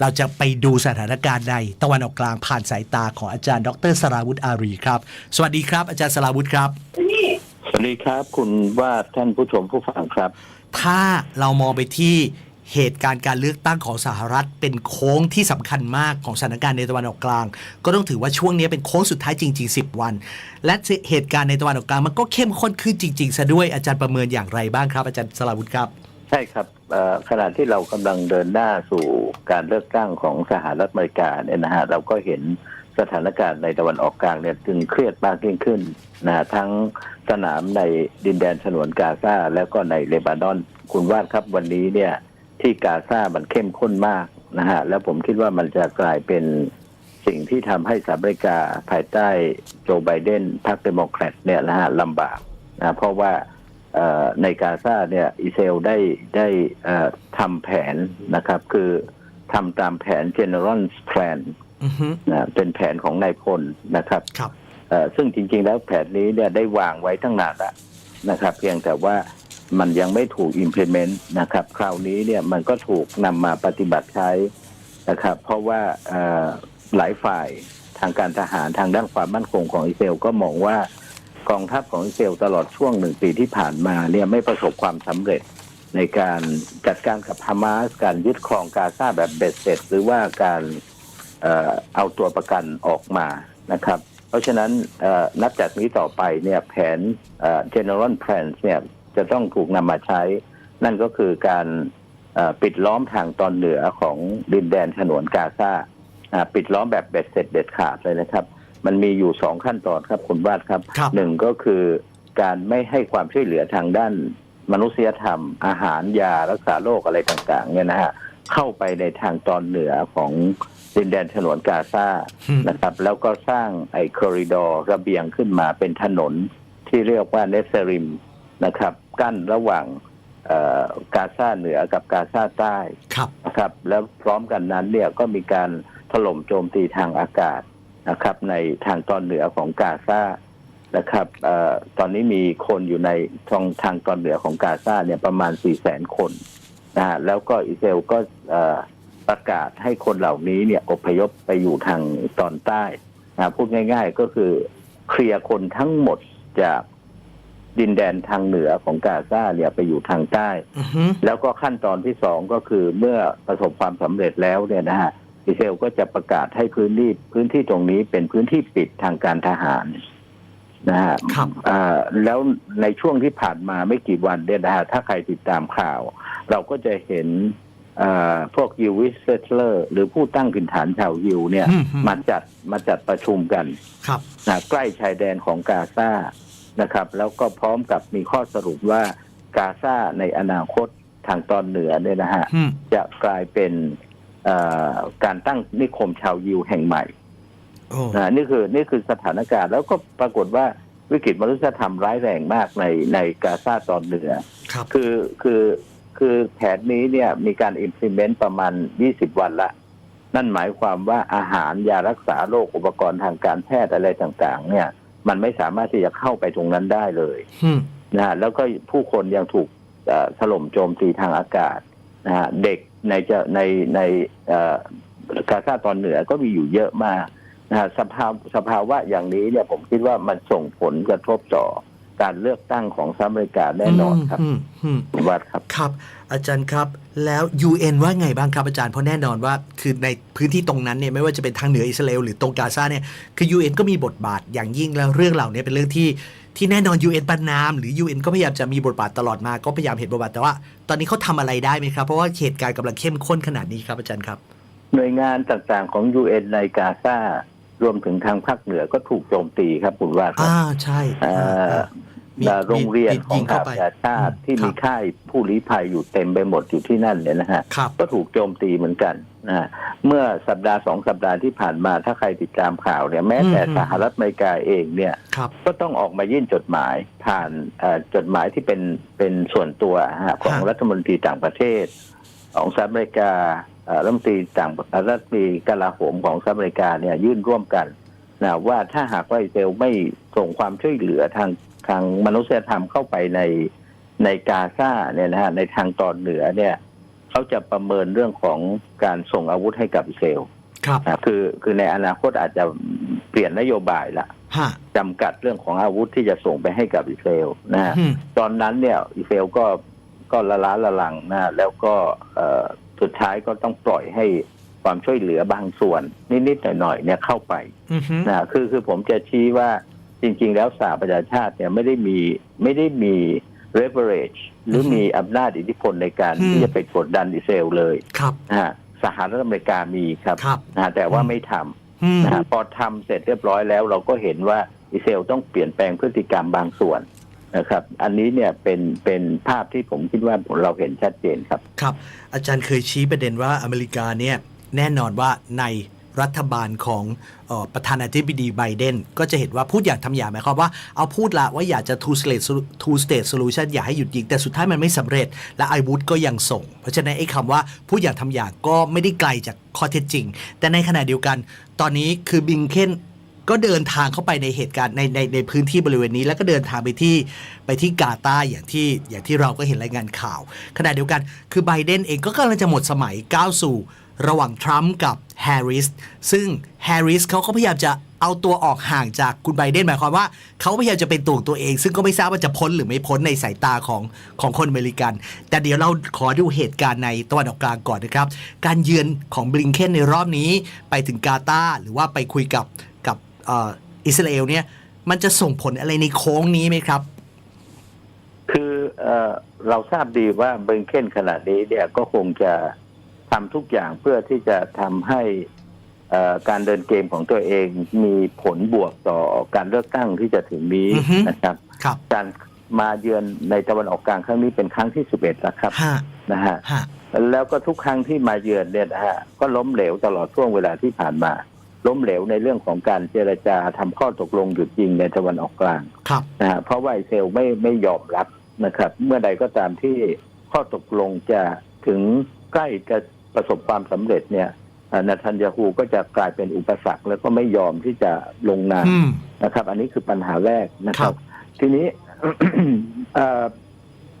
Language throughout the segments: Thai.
เราจะไปดูสถานการณ์ในตะวันออกกลางผ่านสายตาของอาจารย์ ดรสราวุธอารีครับ สวัสดีครับ อาจารย์สราวุธครับ สวัสดีครับ คุณว่าท่านผู้ชมผู้ฟังครับ ถ้าเรามองไปที่เหตุการณ์การเลือกตั้งของสหรัฐ เป็นโค้งที่สำคัญมากของสถานการณ์ในตะวันออกกลาง ก็ต้องถือว่าช่วงนี้เป็นโค้งสุดท้ายจริง ๆ 10 วัน และเหตุการณ์ในตะวันออกกลางมันก็เข้มข้นขึ้นจริงๆซะด้วยอาจารย์ประเมินอย่างไรบ้างครับ อาจารย์สราวุธครับ ใช่ครับขณะที่เรากำลังเดินหน้าสู่การเลือกตั้งของสหรัฐอเมริกาเนี่ยนะฮะเราก็เห็นสถานการณ์ในตะวันออกกลางเนี่ยตึงเครียดมากยิ่งขึ้นนะฮะทั้งสนามในดินแดนฉนวนกาซาแล้วก็ในเลบานอน คุณวาดครับวันนี้เนี่ย ที่กาซามันเข้มข้นมากนะฮะแล้วผมคิดว่ามันจะกลายเป็นสิ่งที่ทำให้สหรัฐอเมริกาภายใต้โจไบเดนพรรคเดโมแครตเนี่ยนะฮะลำบากนะเพราะว่า ในกาซาเนี่ยอิสราเอลได้ได้เอ่อทำแผนนะครับ คือทำตามแผน General Plan อือฮึนะเป็นแผนของนายพลนะครับครับเอ่อซึ่งจริง ๆ แล้วแผนนี้เนี่ยได้วางไว้ตั้งนานแล้วนะครับ เพียงแต่ว่ามันยังไม่ถูก implement นะครับ คราวนี้เนี่ยมันก็ถูกนำมาปฏิบัติใช้นะครับ เพราะว่าเอ่อหลายฝ่ายทางการทหารทางด้านความมั่นคงของอิสราเอลก็มองว่า กองทัพของอิสราเอลตลอดช่วงหนึ่งปีที่ผ่านมาเนี่ยไม่ประสบความสำเร็จในการจัดการกับฮามาสการยึดครองกาซาแบบเบ็ดเสร็จ หรือว่าการเอาตัวประกันออกมานะครับ เพราะฉะนั้นนับจากนี้ต่อไปเนี่ยแผนเอ่อ general plan เนี่ยจะต้องถูกนำมาใช้ นั่นก็คือการปิดล้อมทางตอนเหนือของดินแดนฉนวนกาซาปิดล้อมแบบเบ็ดเสร็จเด็ดขาดเลยนะครับ มันมีอยู่สองขั้นตอนครับคุณวาดครับครับ หนึ่งก็คือการไม่ให้ความช่วยเหลือทางด้านมนุษยธรรม อาหารยารักษาโรคอะไรต่างๆ เนี่ยนะฮะเข้าไปในทางตอนเหนือของดินแดนฉนวนกาซาอืม นะครับ แล้วก็สร้างไอ้คอริดอร์ระเบียงขึ้นมาเป็นถนนที่เรียกว่าเนสริมนะครับ กั้นระหว่างเอ่อกาซาเหนือกับกาซาใต้ ครับ นะครับแล้วพร้อมกันนั้นเนี่ยก็มีการถล่มโจมตีทางอากาศ นะครับ ในทางตอนเหนือของกาซานะครับเออตอนนี้มีคนอยู่ในทางทางตอนเหนือของกาซาเนี่ยประมาณ4ี่แสนคนนะฮะแล้วก็อิสราเอลก็เอ่อประกาศให้คนเหล่านี้เนี่ยอพยพไปอยู่ทางตอนใต้นะพูดง่าย ๆ ก็คือเคลียร์คนทั้งหมดจากดินแดนทางเหนือของกาซาเนี่ยไปอยู่ทางใต้อือฮึแล้วก็ขั้นตอนที่สองก็คือเมื่อประสบความสำเร็จแล้วเนี่ยนะฮะ อิสราเอลก็จะประกาศให้พื้นที่พื้นที่ตรงนี้เป็นพื้นที่ปิดทางการทหารนะฮะครับอ่าแล้วในช่วงที่ผ่านมาไม่กี่วันเนี่ยนะฮะถ้าใครติดตามข่าว เราก็จะเห็นอ่าพวกยิวิสเซตเลอร์หรือผู้ตั้งถิ่นฐานชาวยิวเนี่ยอืมอืมมาจัดมาจัดประชุมกันครับนะใกล้ชายแดนของกาซานะครับ แล้วก็พร้อมกับมีข้อสรุปว่ากาซาในอนาคตทางตอนเหนือเนี่ยนะฮะอืมจะกลายเป็นเอ่อ การตั้งนิคมชาวยิวแห่งใหม่โอ้นะนี่คือนี่คือสถานการณ์แล้วก็ปรากฏว่าวิกฤตมนุษยธรรมร้ายแรงมากในในกาซาตอนเหนือครับคือคือคือแผนนี้เนี่ยมีการ implement ประมาณ 20 วันละ นั่นหมายความว่าอาหารยารักษาโรคอุปกรณ์ทางการแพทย์อะไรต่างๆ เนี่ย มันไม่สามารถที่จะเข้าไปตรงนั้นได้เลยอืมนะฮะแล้วก็ผู้คนยังถูกเอ่อถล่มโจมตีทางอากาศนะฮะเด็ก ในจะในในเอ่อกาซาตอนเหนือก็มีอยู่เยอะมากนะฮะสภาพสภาวะอย่างนี้เนี่ยผมคิดว่ามันส่งผลกระทบต่อการเลือกตั้งของสหรัฐอเมริกาแน่นอนครับอืมอืมคุณวัดครับครับ อาจารย์ครับแล้ว UN ว่าไงบ้างครับอาจารย์เพราะแน่นอนว่า คือในพื้นที่ตรงนั้นเนี่ยไม่ว่าจะเป็นทางเหนืออิสราเอลหรือตรงกาซาเนี่ยคือ UN ก็มีบทบาทอย่างยิ่งแล้วเรื่องเหล่านี้เป็นเรื่องที่ ที่แน่นอน UN ประนาม หรือ UN ก็พยายามจะมีบทบาทตลอดมาก็พยายามเห็นบทบาทแต่ว่า ตอนนี้เขาทำอะไรได้ไหมครับ เพราะว่าเหตุการณ์กำลังเข้มข้นขนาดนี้ครับอาจารย์ครับ หน่วยงานต่างๆของ UN ในกาซารวมถึงทางภาคเหนือก็ถูกโจมตีครับคุณว่าครับอ่าใช่ เอ่ออ่ามีและโรงเรียนขยิองงสเข้าหไปประชาชาติที่ครับมีค่ายผู้ลี้ภัยอยู่เต็มไปหมดอยู่ที่นั่นเนี่ยนะฮะครับก็ถูกโจมตีเหมือนกันนะเมื่อสัปดาห์สองสัปดาห์ที่ผ่านมาถ้าใครติดตามข่าวเนี่ยแม้แต่อืมสหรัฐอเมริกาเองเนี่ยครับก็ต้องออกมายื่นจดหมายผ่านเอ่อจดหมายที่เป็นเป็นส่วนตัวฮะของฮะรัฐมนตรีต่างประเทศ ของสหรัฐอเมริกาเอ่อรัฐมนตรีต่างรัฐมนตรีกลาโหมของสหรัฐอเมริกาเนี่ยยื่นร่วมกันนะว่าถ้าหากว่าอิสราเอลไม่ส่งความช่วยเหลือทาง ทางมนุษยธรรมเข้าไปในในกาซาเนี่ยนะฮะในทางตอนเหนือเนี่ยเขาจะประเมินเรื่องของการส่งอาวุธให้กับอิสราเอลครับนะคือคือในอนาคตอาจจะเปลี่ยนนโยบายละฮะจำกัดเรื่องของอาวุธที่จะส่งไปให้กับอิสราเอลนะฮะอืมตอนนั้นเนี่ยอิสราเอลก็ก็ละล้าละลังนะแล้วก็เอ่อสุดท้ายก็ต้องปล่อยให้ความช่วยเหลือบางส่วน นิดๆหน่อยๆเนี่ยเข้าไปอือฮึนะคือคือผมจะชี้ว่า จริง ๆ แล้วสหประชาชาติเนี่ยไม่ได้มีไม่ได้มี leverage หรือมีอำนาจอิทธิพลในการที่จะไปกดดันอิสราเอลเลยครับนะฮะสหรัฐอเมริกามีครับครับ นะฮะแต่ว่าไม่ทำอืมนะฮะพอทำเสร็จเรียบร้อยแล้ว เราก็เห็นว่าอิสราเอลต้องเปลี่ยนแปลงพฤติกรรมบางส่วนนะครับ อันนี้เนี่ยเป็นเป็นภาพที่ผมคิดว่าเราเห็นชัดเจนครับ ครับ อาจารย์เคยชี้ประเด็นว่าอเมริกาเนี่ยแน่นอนว่าใน รัฐบาลของออประธานาธิบดีไบเดนก็จะเห็นว่าพูดอย่างทำอย่างหมายความว่าเอาพูดละว่าอยากจะ two state two state solution อยากให้หยุดยิง แต่สุดท้ายมันไม่สำเร็จ และไอวุธก็ยังส่ง เพราะฉะนั้นไอ้คำว่าพูดอย่างทำอย่างก็ไม่ได้ไกลจากข้อเท็จจริง แต่ในขณะเดียวกัน ตอนนี้คือบิงเคนก็เดินทางเข้าไปในเหตุการณ์ในในในพื้นที่บริเวณนี้ แล้วก็เดินทางไปที่ไปที่กาตาอย่างที่อย่างที่เราก็เห็นรายงานข่าวขณะเดียวกัน คือไบเดนเองก็กำลังจะหมดสมัยก้าวสู่ ระหว่างทรัมป์กับแฮร์ริสซึ่งแฮร์ริสเขาก็พยายามจะเอาตัวออกห่างจากคุณไบเดนหมายความว่าเขาพยายามจะเป็นตัวตัวเอง ซึ่งก็ไม่ทราบว่าจะพ้นหรือไม่พ้นในสายตาของของคนอเมริกัน แต่เดี๋ยวเราขอดูเหตุการณ์ในตะวันออกกลางก่อนนะครับ การเยือนของบลิงเคนในรอบนี้ไปถึงกาตาหรือว่าไปคุยกับกับอิสราเอลเนี่ยมันจะส่งผลอะไรในโค้งนี้ไหมครับ คือเอเราทราบดีว่าเบริงเคนขณะนี้เนี่ยก็คงจะ ทำทุกอย่างเพื่อที่จะทำให้เอ่อการเดินเกมของตัวเองมีผลบวกต่อการเลือกตั้งที่จะถึงนี้อือฮึนะครับครับการมาเยือนในตะวันออกกลางครั้งนี้เป็นครั้งที่สิบเอ็ดแล้วครับฮะนะฮะฮะแล้วก็ทุกครั้งที่มาเยือนเนี่ยนะฮะก็ล้มเหลวตลอดช่วงเวลาที่ผ่านมา ล้มเหลวในเรื่องของการเจรจาทำข้อตกลงหยุดยิงในตะวันออกกลางครับนะฮะเพราะว่าอิสราเอลไม่ไม่ยอมรับนะครับ เมื่อใดก็ตามที่ข้อตกลงจะถึงใกล้จะ ประสบความสำเร็จเนี่ยเอ่อนาทันยาฮูก็จะกลายเป็นอุปสรรค แล้วก็ไม่ยอมที่จะลงนามอืมนะครับ อันนี้คือปัญหาแรกนะคครัรับบทีนี้เอ่อ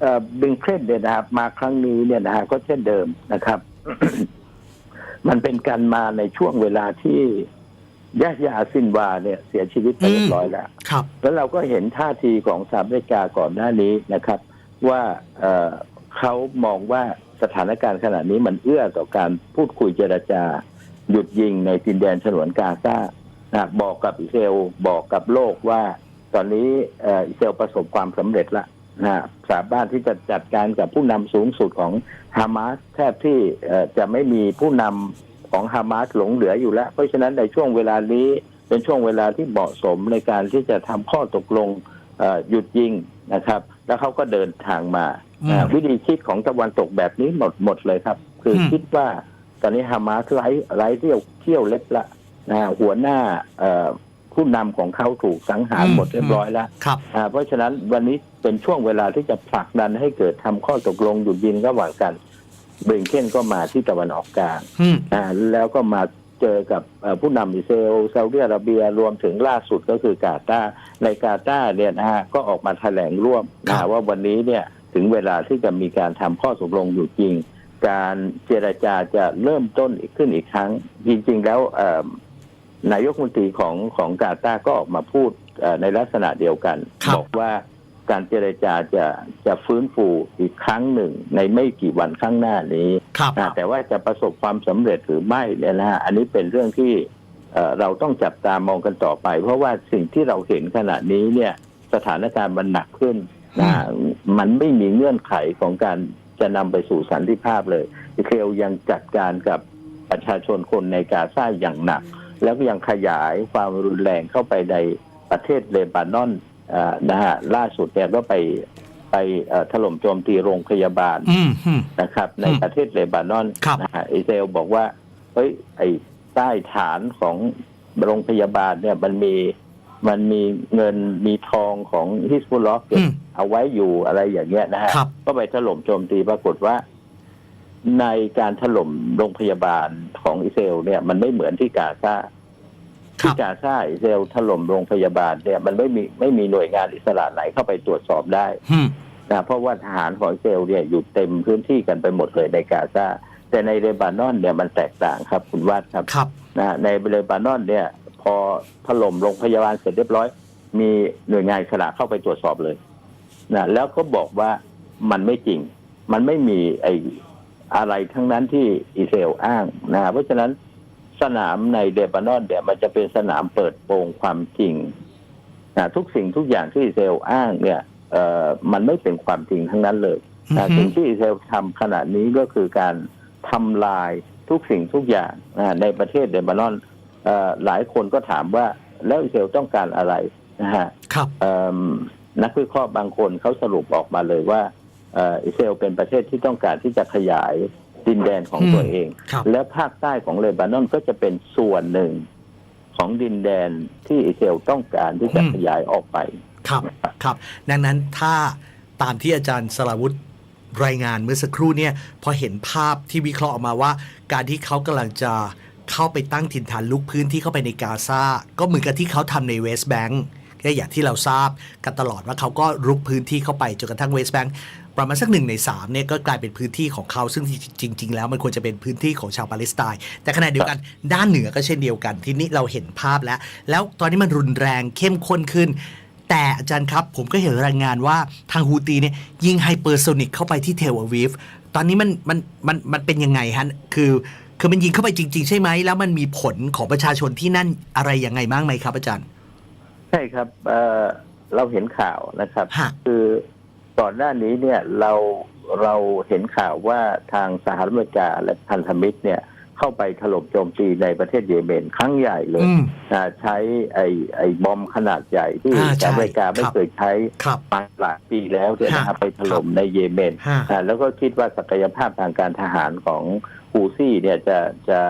เอ่อบิงเครนเนี่ยนะครับมาครั้งนี้เนี่ยนะฮะก็เช่นเดิมนะครับ มันเป็นการมาในช่วงเวลาที่ยะยาซินวาเนี่ยเสียชีวิตไปเรียบร้อยแล้วครับ แล้วเราก็เห็นท่าทีของสหรัฐอเมริกาก่อนหน้านี้นะครับ ว่าเอ่อเขามองว่า สถานการณ์ขณะนี้มันเอื้อต่อการพูดคุยเจรจา หยุดยิงในดินแดนฉนวนกาซานะบอกกับอิสราเอลบอกกับโลกว่า ตอนนี้อิสราเอลประสบความสำเร็จละนะสามารถที่จะจัดการกับผู้นำสูงสุดของฮามาสแทบที่จะไม่มีผู้นำของฮามาสหลงเหลืออยู่แล้ว เพราะฉะนั้นในช่วงเวลานี้เป็นช่วงเวลาที่เหมาะสมในการที่จะทำข้อตกลงหยุดยิงนะครับ แล้วเขาก็เดินทางมา วิธีคิดของตะวันตกแบบนี้หมดหมดเลยครับ คืออมคิดว่าตอนนี้ฮามาสไร้ไร้เที่ยวเที่ยวเล็บละนะฮะหัวหน้าเอ่อผู้นำของเขาถูกสังหารอืมหมดเรียบร้อยแล้วครับอ่าเพราะฉะนั้นวันนี้เป็นช่วงเวลาที่จะผลักดันให้เกิดทำข้อตกลงหยุดยิงระหว่างกันเบริงเคนก็มาที่ตะวันออกกลางอืมอ่าแล้วก็มาเจอกับเอ่อผู้นำอิสราเอลซาอุดิอาระเบียรวมถึงล่าสุดก็คือกาตาร์ในกาตาร์เนี่ยนะฮะก็ออกมาแถลงร่วมนะครัฮะบว่าวันนี้เนี่ย ถึงเวลาที่จะมีการทำข้อตกลงอยู่จริง การเจรจาจะเริ่มต้นอีกขึ้นอีกครั้ง จริง ๆ แล้วเอ่อนายกมนตรีของของกาตาร์ก็ออกมาพูดเอ่อในลักษณะเดียวกันครับบอกว่าการเจรจาจะจะฟื้นฟูอีกครั้งหนึ่ง ในไม่กี่วันข้างหน้านี้ครับอ่าแต่ว่าจะประสบความสำเร็จหรือไม่เนี่ยนะฮะอันนี้เป็นเรื่องที่เอ่อเราต้องจับตามองกันต่อไป เพราะว่าสิ่งที่เราเห็นขณะนี้เนี่ยสถานการณ์มันหนักขึ้น นะฮะมันไม่มีเงื่อนไขของการจะนำไปสู่สันติภาพเลยอิสราเอลยังจัดการกับประชาชนคนในกาซาอย่างหนัก แล้วก็ยังขยายความรุนแรงเข้าไปในประเทศเลบานอนเอ่อนะฮะล่าสุดเนี่ยก็ไปไปเอ่อถล่มโจมตีโรงพยาบาลอืมอืมนะครับ ในอืมประเทศเลบานอนครับนะฮะอิสราเอลบอกว่าเฮ้ยไอ้ใต้ฐานของโรงพยาบาลเนี่ยมันมีมันมีเงินมีทองของฮิสบุลลอฮ์เก็บอืม เอาไว้อยู่อะไรอย่างเงี้ยนะฮะครับ ก็ไปถล่มโจมตีปรากฏว่า ในการถล่มโรงพยาบาลของอิสราเอลเนี่ย มันไม่เหมือนที่กาซาครัที่บ กาซาอิสราเอลถล่มโรงพยาบาลเนี่ย มันไม่มีไม่มีหน่วยงานอิสระไหนเข้าไปตรวจสอบได้ อืม นะเพราะว่าทหารของอิสราเอลเนี่ยอยู่เต็มพื้นที่กันไปหมดเลยในกาซาแต่ในเลบานอนเนี่ยมันแตกต่างครับคุณวาดครับครับ นะในเลบานอนเนี่ย พอถล่มโรงพยาบาลเสร็จเรียบร้อย มีหน่วยงานขนาเข้าไปตรวจสอบเลย นะแล้วก็บอกว่ามันไม่จริง มันไม่มีไออะไรทั้งนั้นที่อิสราเอลอ้างนะเพราะฉะนั้นสนามในเลบานอนเนี่ยมันจะเป็นสนามเปิดโปงความจริงนะทุกสิ่งทุกอย่างที่อิสราเอลอ้างเนี่ยเอ่อมันไม่เป็นความจริงทั้งนั้นเลยอือนะฮึสิ่งที่อิสราเอลทำขณะนี้ก็คือการทำลายทุกสิ่งทุกอย่างนะในประเทศเลบานอนเอ่อหลายคนก็ถามว่าแล้วอิสราเอลต้องการอะไรนะฮะครับเอิ่ม นักวิเคราะห์บางคนเขาสรุปออกมาเลยว่าเอ่ออิสราเอลเป็นประเทศที่ต้องการที่จะขยายดินแดนของอืมตัวเองครับและภาคใต้ของเลบานอนก็จะเป็นส่วนหนึ่งของดินแดนที่อิสราเอลต้องการที่จะอืมขยายออกไปครับครับ ดังนั้นถ้าตามที่อาจารย์สราวุธรายงานเมื่อสักครู่เนี่ยพอเห็นภาพที่วิเคราะห์ออกมาว่า การที่เขากำลังจะเข้าไปตั้งถิ่นฐานลุกพื้นที่เข้าไปในกาซาก็เหมือนกับที่เขาทำในเวสต์แบงก์ ก็อย่างที่เราทราบกันตลอดว่าเขาก็รุกพื้นที่เข้าไปจนกระทั่งเวสต์แบงก์ประมาณสักหนึ่งในสามเนี่ยก็กลายเป็นพื้นที่ของเขาซึ่งจริง ๆ แล้วมันควรจะเป็นพื้นที่ของชาวปาเลสไตน์แต่ขณะเดียวกันด้านเหนือก็เช่นเดียวกันที่นี้เราเห็นภาพแล้ว แล้วตอนนี้มันรุนแรงเข้มข้นขึ้น แต่อาจารย์ครับผมก็เห็นรายงานว่าทางฮูตีเนี่ยยิงไฮเปอร์โซนิกเข้าไปที่เทลอาวีฟตอนนี้มันมันมันมันเป็นยังไงฮะคือคือมันยิงเข้าไปจริง ๆ ใช่ไหมแล้วมันมีผลของประชาชนที่นั่นอะไรยังไงบ้างไหมครับอาจารย์ ใช่ครับเอ่อเราเห็นข่าวนะครับ ฮะ คือก่อนหน้านี้เนี่ยเราเราเห็นข่าวว่าทางสหรัฐอเมริกาและพันธมิตรเนี่ยเข้าไปถล่มโจมตีในประเทศเยเมนครั้งใหญ่เลยอืมนะใช้ไอ้ไอ้บอมขนาดใหญ่ที่อ่าใช่อเมริกาไม่ครับ เคยใช้ครับ มาหลายปีแล้วเนี่ยนะครับฮะไปถล่มในเยเมน ฮะ อ่าแล้วก็คิดว่าศักยภาพทางการทหารของฮูซี่เนี่ยจะจะ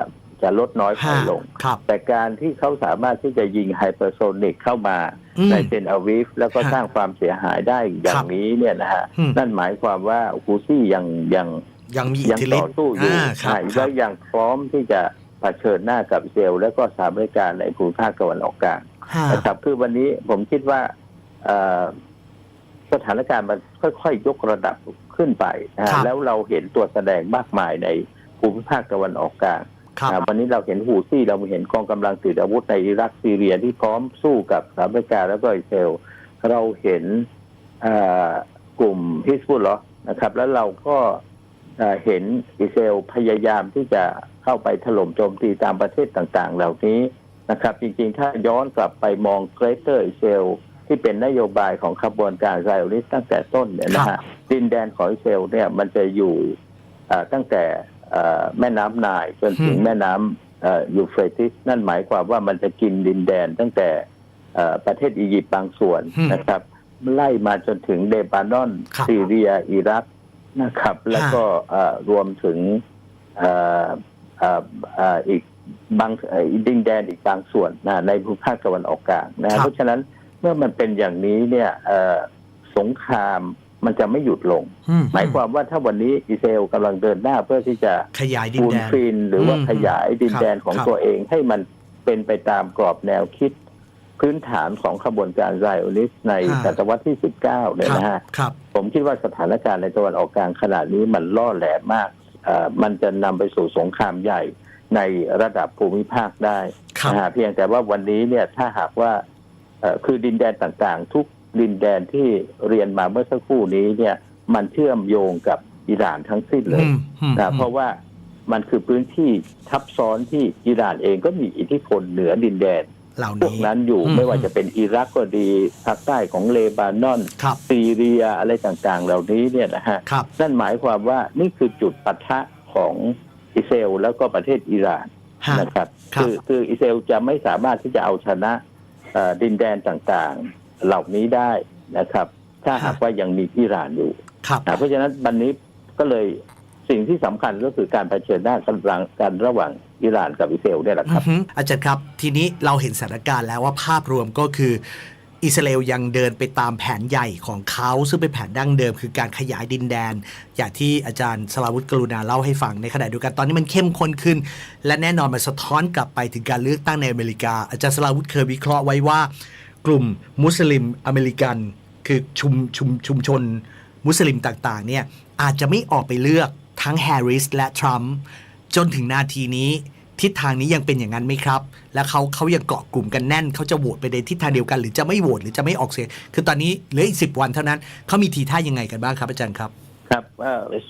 จะลดน้อยถอยลง ครับแต่การที่เขาสามารถที่จะยิงไฮเปอร์โซนิกเข้ามาอืม ในเซนอาวิฟแล้วก็ฮะสร้างความเสียหายได้อย่าครังบนี้เนี่ยนะฮะอืม นั่นหมายความว่าฮูซี่ยังยังยังมีอิทยังธิฤทต่อธิ์สู้อยู่อ่าครับใช่ครัและบยังพร้อมที่จะเผชิญหน้ากับอิสราเอลและก็สหรัฐอเมริกาในภูมิภาคตะวันออกกลางฮะนะครับคือวันนี้ผมคิดว่าเอ่อสถานการณ์มันค่อยๆยกระดับขึ้นไปนะฮะครับ แล้วเราเห็นตัวแสดงมากมายในภูมิภาคตะวันออกกลาง ครับอ่าวันนี้เราเห็นฮูซี่เราเห็นกองกำลังติดอาวุธในอิรักซีเรียที่พร้อมสู้กับสหรัฐอเมริกาแล้วก็อิสราเอลเราเห็นเอ่อกลุ่มฮิสบุลลอห์นะครับ แล้วเราก็เอ่อเห็นอิสราเอลพยายามที่จะเข้าไปถล่มโจมตีตามประเทศต่างๆ เหล่านี้นะครับ จริงๆ ถ้าย้อนกลับไปมองเกรเตอร์อิสราเอลที่เป็นนโยบายของขบวนการไซโอนิสต์ตั้งแต่ต้นเนี่ยนะฮะดินแดนของอิสราเอลเนี่ยมันจะอยู่เอ่อตั้งแต่เอ่อ แม่น้ำนายจนถึงอืมแม่น้ำเอ่อยูเฟรติสนั่นหมายความว่ามันจะกินดินแดนตั้งแต่เอ่อประเทศอียิปต์บางส่วนอืมนะครับ ไล่มาจนถึงเลบานอนครับซีเรียอิรักนะครับ แล้วก็เอ่อรวมถึงเอ่อเอ่อเอ่ออีกบางเอ่อดินแดนอีกบางส่วนนะในภูมิภาคตะวันออกกลางนะครับเพราะฉะนั้นเมื่อมันเป็นอย่างนี้เนี่ยเอ่อสงคราม มันจะไม่หยุดลงอืหมายความว่าถ้าวันนี้อิสราเอลกำลังเดินหน้าเพื่อที่จะขยายดินฟูลแดนฟินหรือว่าอืมขยายดินแดนครับของครับตัวเองให้มันเป็นไปตามกรอบแนวคิดพื้นฐานของขบวนการไซโอนิสต์ในอ่าศตวรรษที่ 19 เนี่ยครับนะฮะครับผมคิดว่าสถานการณ์ในตะวันออกกลางขณะนี้มันล่อแหลมมากเอ่อมันจะนำไปสู่สงครามใหญ่ในระดับภูมิภาคได้ครับนะฮะเพียงแต่ว่าวันนี้เนี่ยถ้าหากว่าเอ่อคือดินแดนต่างๆ ทุก ดินแดนที่เรียนมาเมื่อสักครู่นี้เนี่ย มันเชื่อมโยงกับอิหร่านทั้งสิ้นเลยอืมอืมนะเพราะว่ามันคือพื้นที่ทับซ้อนที่อิหร่านเองก็มีอิทธิพลเหนือดินแดนเหล่าพวกนี้นั้นอยู่อืมไม่ว่าจะเป็นอิรักก็ดีภาคใต้ของเลบานอนครับซีเรียอะไรต่างๆ เหล่านี้เนี่ยนะฮะครับนั่นหมายความว่านี่คือจุดปะทะของอิสราเอลแล้วก็ประเทศอิหร่านฮะนะครับครับอคืออิสราเอลจะไม่สามารถที่จะเอาชนะเอ่อดินแดนต่างๆ เหล่านี้ได้นะครับ ถ้าหากว่ายังมีอิหร่านอยู่ครับนะเพราะฉะนั้นวันนี้ก็เลยสิ่งที่สำคัญก็คือการเผชิญหน้ากันระหว่างกันระหว่างอิหร่านกับอิสราเอลเนี่ยแหละครับอือฮึอาจารย์ครับ ทีนี้เราเห็นสถานการณ์แล้วว่าภาพรวมก็คืออิสราเอลยังเดินไปตามแผนใหญ่ของเขาซึ่งเป็นแผนดั้งเดิม คือการขยายดินแดน อย่างที่อาจารย์สลาวุฒิกรุณาเล่าให้ฟังในขณะเดียวกันตอนนี้มันเข้มข้นขึ้น และแน่นอนมันสะท้อนกลับไปถึงการเลือกตั้งในอเมริกา อาจารย์สลาวุฒิเคยวิเคราะห์ไว้ว่า กลุ่มมุสลิมอเมริกัน คือชุมชุมชุมชนมุสลิมต่างๆเนี่ยอาจจะไม่ออกไปเลือกทั้งแฮร์ริสและทรัมป์จนถึงนาทีนี้ ทิศทางนี้ยังเป็นอย่างนั้นไหมครับ และเขาเขายังเกาะกลุ่มกันแน่นเขาจะโหวตไปในทิศทางเดียวกัน หรือจะไม่โหวตหรือจะไม่ออกเสียงคือตอนนี้เหลืออีกสิบวันเท่านั้นเขามีทีท่ายังไงกันบ้างครับอาจารย์ครับครับ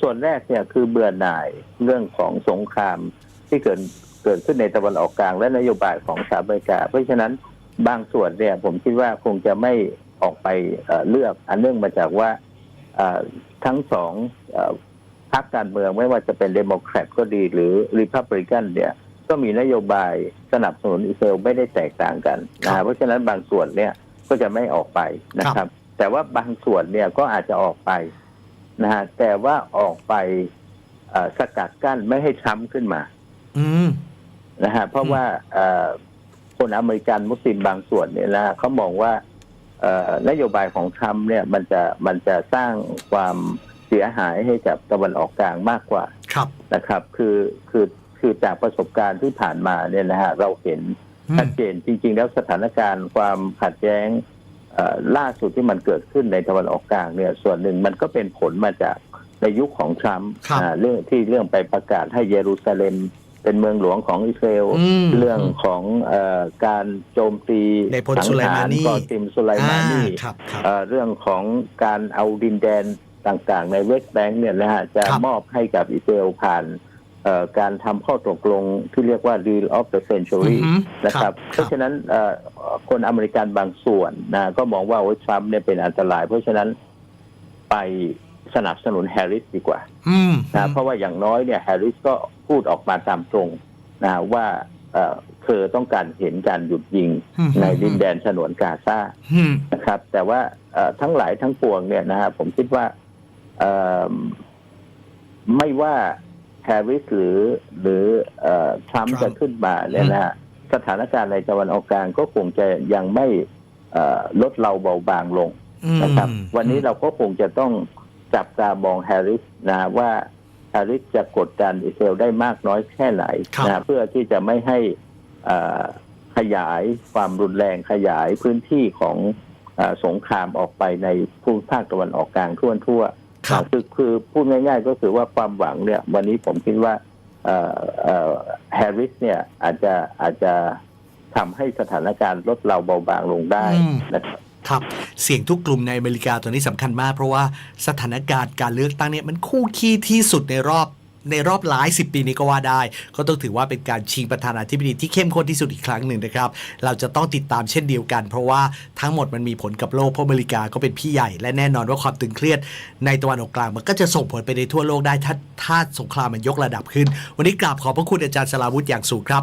ส่วนแรกเนี่ยคือเบื่อหน่ายเรื่องของสงครามที่เกิดเกิดขึ้นในตะวันออกกลางและนโยบายของสหรัฐอเมริกา เพราะฉะนั้น บางส่วนเนี่ยผมคิดว่าคงจะไม่ออกไปเอ่อเลือก อันเนื่องมาจากว่าเอ่อทั้งสองเอ่อพรรคการเมืองไม่ว่าจะเป็นเดโมแครตก็ดีหรือริพับลิกันเนี่ยก็มีนโยบายสนับสนุนอิสราเอลไม่ได้แตกต่างกันนะครัฮะบเพราะฉะนั้นบางส่วนเนี่ยก็จะไม่ออกไปนะครับ แต่ว่าบางส่วนเนี่ยก็อาจจะออกไปนะฮะแต่ว่าออกไปเอ่อสกัดกั้นไม่ให้ทรัมป์ขึ้นมาอืมนะฮะเพราะว่าเอ่อ คนอเมริกันมุสลิมบางส่วนเนี่ยนะฮะเขามองว่าเอ่อนโยบายของทรัมป์เนี่ยมันจะมันจะสร้างความเสียหายให้กับตะวันออกกลางมากกว่าครับนะครับ คือคือคือจากประสบการณ์ที่ผ่านมาเนี่ยนะฮะเราเห็นอืมชัดเจนจริง ๆ แล้วสถานการณ์ความขัดแย้งเอ่อล่าสุดที่มันเกิดขึ้นในตะวันออกกลางเนี่ย ส่วนหนึ่งมันก็เป็นผลมาจากในยุคของทรัมป์ครับอ่าเรื่องที่เรื่องไปประกาศให้เยรูซาเล็ม เป็นเมืองหลวงของอิสราเอลอืมเรื่องของเออการโจมตีในพลสุไลมานีกอซิมสุไลมานี อ่าครับครับ เอ่อเรื่องของการเอาดินแดนต่างๆ ในเวสต์แบงก์เนี่ยนะฮะจะครับ มอบให้กับอิสราเอลผ่านเอ่อการทำข้อตกลงที่เรียกว่า Deal of the อื Century อฮึนะครับ เพราะฉะนั้นเอ่อคนอเมริกันบางส่วนนะก็มองว่าโอ้ยทรัมป์เนี่ยเป็นอันตราย เพราะฉะนั้นไปสนับสนุนแฮร์ริสดีกว่าอืมนะเพราะว่าอย่างน้อยเนี่ยแฮร์ริสก็ พูดออกมาตามตรงนะว่าเอ่อเธอต้องการเห็นการหยุดยิงอืมในดินแดนฉนวนกาซาอืมนะครับ แต่ว่าเอ่อทั้งหลายทั้งปวงเนี่ยนะฮะผมคิดว่าเอ่อไม่ว่าแฮร์ริสหรือ หรือเอ่อทรัมป์จะขึ้นมาเนี่ยนะฮะสถานการณ์ในตะวันออกกลางก็คงจะยังไม่เอ่อลดเราเบาบางลงอืมนะครับ วันนี้เราก็คงจะต้องจับตามองแฮร์ริสนะว่า แฮร์ริสจะกดดันอิสราเอลได้มากน้อยแค่ไหนครับนะเพื่อที่จะไม่ให้เอ่อขยายความรุนแรงขยายพื้นที่ของเออสงครามออกไปในภูมิภาคตะวันออกกลางทั่วทั่วๆครับคือคือพูดง่าย ๆ ก็คือว่าความหวังเนี่ย วันนี้ผมคิดว่าแฮร์ริสเนี่ยอาจจะอาจจะทำให้สถานการณ์ลดเราเบาบางลงได้อืมนะครับ ครับเสียงทุกกลุ่มในอเมริกาตัวนี้สำคัญมาก เพราะว่าสถานการณ์การเลือกตั้งเนี่ยมันคู่ขี้ที่สุดในรอบในรอบหลายสิบปีนี้ก็ว่าได้ ก็ต้องถือว่าเป็นการชิงประธานาธิบดีที่เข้มข้นที่สุดอีกครั้งหนึ่งนะครับ เราจะต้องติดตามเช่นเดียวกัน เพราะว่าทั้งหมดมันมีผลกับโลกเพราะอเมริกาก็เป็นพี่ใหญ่ และแน่นอนว่าความตึงเครียดในตะวันออกกลางมันก็จะส่งผลไปในทั่วโลกได้ถ้าถ้าสงครามมันยกระดับขึ้น วันนี้กราบขอบพระคุณอาจารย์สลาวุฒิอย่างสูงครับ